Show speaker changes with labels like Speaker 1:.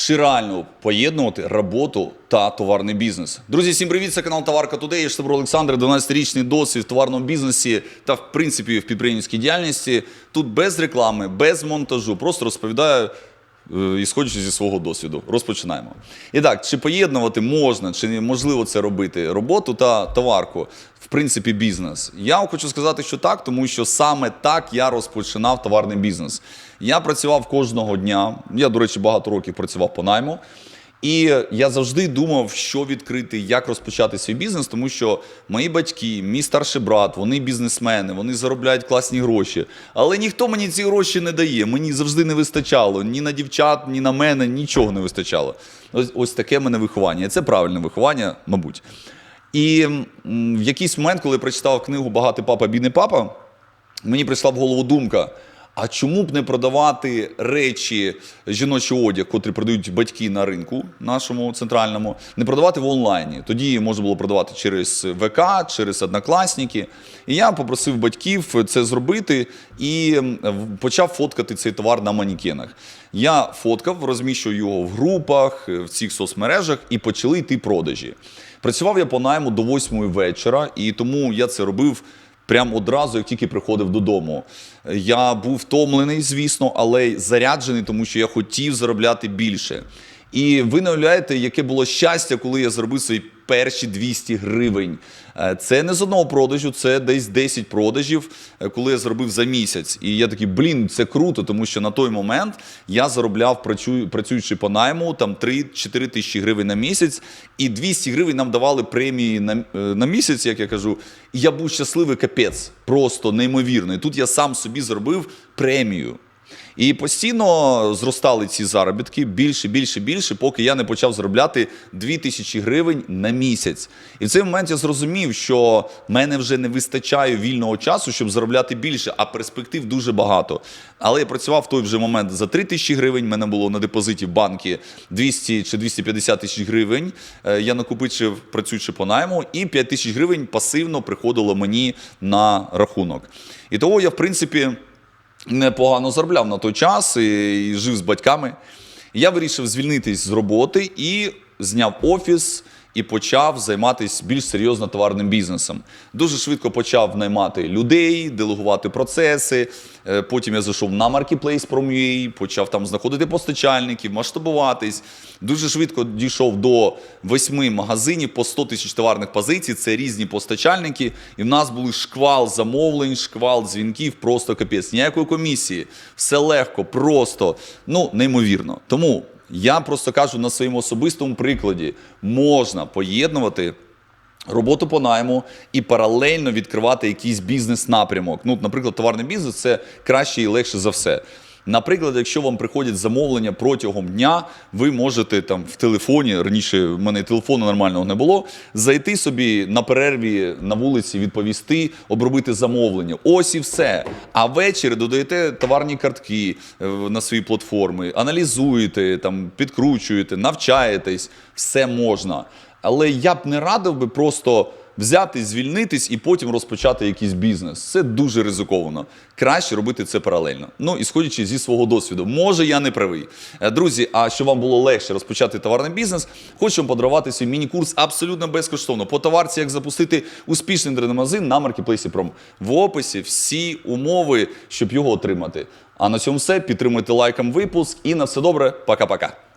Speaker 1: Чи реально поєднувати роботу та товарний бізнес? Друзі, всім привіт! Це канал Товарка Тудей. Я Штабро Олександр, 12-річний досвід в товарному бізнесі та в принципі в підприємницькій діяльності. Тут без реклами, без монтажу. Просто розповідаю ісходячи зі свого досвіду. Розпочинаємо. І так, чи поєднувати можна, чи можливо це робити роботу та товарку? В принципі, бізнес. Я хочу сказати, що так, тому що саме так я розпочинав товарний бізнес. Я працював кожного дня. Я, до речі, багато років працював по найму. І я завжди думав, що відкрити, як розпочати свій бізнес, тому що мої батьки, мій старший брат, вони бізнесмени, вони заробляють класні гроші. Але ніхто мені ці гроші не дає. Мені завжди не вистачало ні на дівчат, ні на мене, нічого не вистачало. Ось, ось таке мене виховання. Це правильне виховання, мабуть. І в якийсь момент, коли я прочитав книгу Багатий папа, бідний папа, мені прийшла в голову думка. А чому б не продавати речі жіночий одяг, котрі продають батьки на ринку нашому центральному, не продавати в онлайні? Тоді можна було продавати через ВК, через однокласники. І я попросив батьків це зробити і почав фоткати цей товар на манікенах. Я фоткав, розміщую його в групах, в цих соцмережах і почали йти продажі. Працював я по найму до 8 вечора, і тому я це робив. Прямо одразу, як тільки приходив додому. Я був втомлений, звісно, але заряджений, тому що я хотів заробляти більше. І ви не уявляєте, яке було щастя, коли я зробив свої перші 200 гривень. Е, Це не з одного продажу, це десь 10 продажів, е, коли я зробив за місяць. І я такий, блін, це круто, тому що на той момент я заробляв, працюючи по найму, там 3-4 тисячі гривень на місяць, і 200 гривень нам давали премії на, е, на місяць, як я кажу. І я був щасливий капець, просто неймовірно. І тут я сам собі зробив премію. І постійно зростали ці заробітки більше, більше, більше, поки я не почав заробляти 2000 гривень на місяць. І в цей момент я зрозумів, що в мене вже не вистачає вільного часу, щоб заробляти більше, а перспектив дуже багато. Але я працював в той вже момент за 3000 гривень. в мене було на депозиті в банки 200 чи 250 тисяч гривень. Е, Я накопичив, працюючи по найму, і 5 тисяч гривень пасивно приходило мені на рахунок. І того я, в принципі непогано заробляв на той час і, і жив з батьками. Я вирішив звільнитись з роботи і зняв офіс і почав займатися більш серйозно товарним бізнесом. Дуже швидко почав наймати людей, делегувати процеси. Е, Потім я зайшов на Marketplace Prom.ua, почав там знаходити постачальників, масштабуватись. Дуже швидко дійшов до восьми магазинів по 100 тисяч товарних позицій. Це різні постачальники. І в нас були шквал замовлень, шквал дзвінків, просто капець. Ніякої комісії. Все легко, просто, ну, неймовірно. Тому я просто кажу на своєму особистому прикладі: можна поєднувати. Роботу по найму і паралельно відкривати якийсь бізнес-напрямок. Ну, наприклад, товарний бізнес це краще і легше за все. Наприклад, якщо вам приходять замовлення протягом дня, ви можете там в телефоні, раніше в мене телефону нормального не було, зайти собі на перерві на вулиці, відповісти, обробити замовлення. Ось і все. А ввечері додаєте товарні картки е, на свої платформи, аналізуєте, там, підкручуєте, навчаєтесь, все можна. Але я б не радив би просто взяти, звільнитись і потім розпочати якийсь бізнес. Це дуже ризиковано. Краще робити це паралельно. Ну, і сходячи зі свого досвіду, може я не правий. Е, Друзі, а щоб вам було легше розпочати товарний бізнес, хочу вам подарувати свій міні-курс абсолютно безкоштовно. По товарці, як запустити успішний інтернет-магазин на маркетплейсі Пром. В описі всі умови, щоб його отримати. А на цьому все. Підтримуйте лайком випуск і на все добре. Пока-пока.